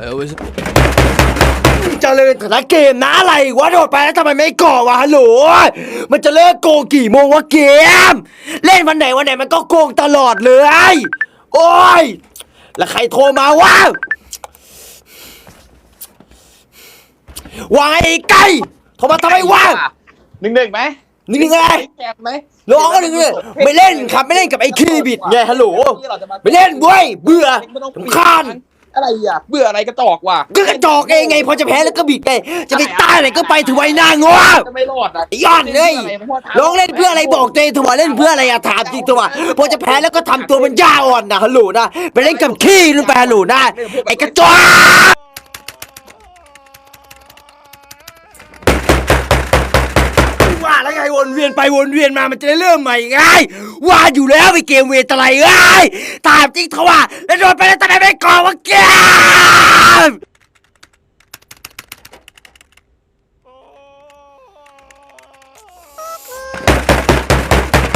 I always เจริญแต่ละเกมนะอะไรวะโดดไปแล้วทำไมไม่ก่อวะฮัลโหลมันจะเลิกโกงกี่โมงวะเกม เล่นวันไหนวันไหนมันก็โกงตลอดเลย โอ้ยแล้วใครโทรมาวะวางไอ้ไก่โทรมาทำไมวะหนึ่งหนึ่งไหมนี่นี่ไงแกะไหมร้องก็หนึ่งเลยไม่เล่นครับไม่เล่นกับไอ้คีบิดไงฮัลโหลไม่เล่นเว้ยเบื่อรำคาญ อะไรอะเบื่ออะไรกระจอกว่ะก็กระจอกเองไง พอจะแพ้แล้วก็บิดไงจะไปตายไหนก็ไปถือไว้หน้างอจะไม่รอดอะไอ้ยอดเลยลงเล่นเพื่ออะไรบอกตัวเองถือว่าเล่นเพื่ออะไรอะถามจริงถือว่าพอจะแพ้แล้วก็ทำตัวมันย่าอ่อนนะฮัลโหลนะไปเล่นกับขี้นู่นไปฮัลโหลนะไอ้กระจอกว่า แล้วไงวนเวียนไปวนเวียนมามันจะได้เริ่มใหม่ไงว่าอยู่แล้วไอเกมเวทอะไรเอ้ยตามจริงเถอะว่าแล้วโดนไปแล้วทำไมไม่ก่อวะเกม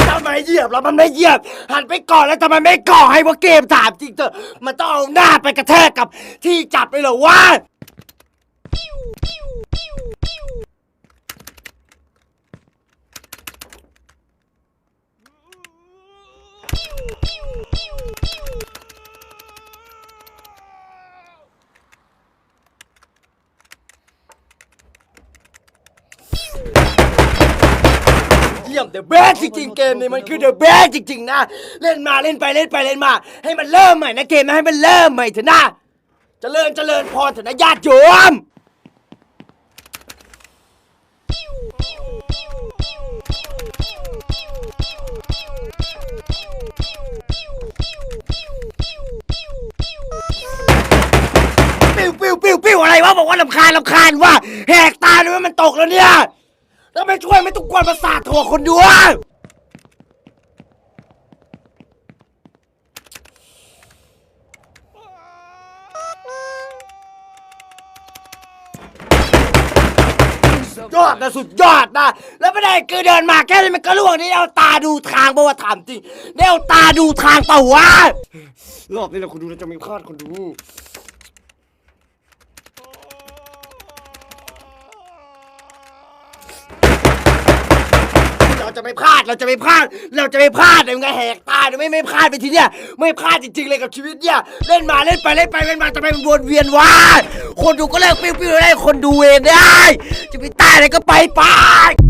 ทำไมเหยียบแล้วมันไม่เหยียบ หันไปก่อนแล้วทำไมไม่ก่อให้ว่าเกมถามจริงเถอะมันต้องเอาหน้าไปกระแทกกับที่จับเลยเหรอวะ เยี่ยมเดอะเบสจริงๆเกมนี้มันคือเดอะเบสจริงๆนะ เล่นมาเล่นไปเล่นไปเล่นมา ให้มันเริ่มใหม่นะเกมนะให้มันเริ่มใหม่เถอะนะเจริญเจริญพรเถอะนะญาติโยม ปิ้วปิ้วอะไรวะบอกว่าลำคาญลำคาญว่าแหกตาดูว่ามันตกแล้วเนี่ยแล้วไม่ช่วยไม่ต้องกวนประสาทถั่วคนดูอะยอดนะสุดยอดนะ แล้วไม่ได้คือเดินมาแค่นี้มันก็ล่วงนี่เอาตาดูทางเพราะว่าถามจริงเนี่ยเอาตาดูทางเปล่าวะรอบนี้เราคนดูเราจะมีพลาดคนดู เรา จะไม่พลาด เราจะไม่พลาด เราจะไม่พลาดยังไงแหกตาไม่ไม่พลาดไปทีเนี้ย ไม่พลาดจริงๆเลยกับชีวิตเนี่ย เล่นมาเล่นไปเล่นไปเล่นมาทำไมมันวนเวียนวะคนดูก็เลิกปิ้วปิ้วได้คนดูเองได้ จะไปตายอะไรก็ไปไป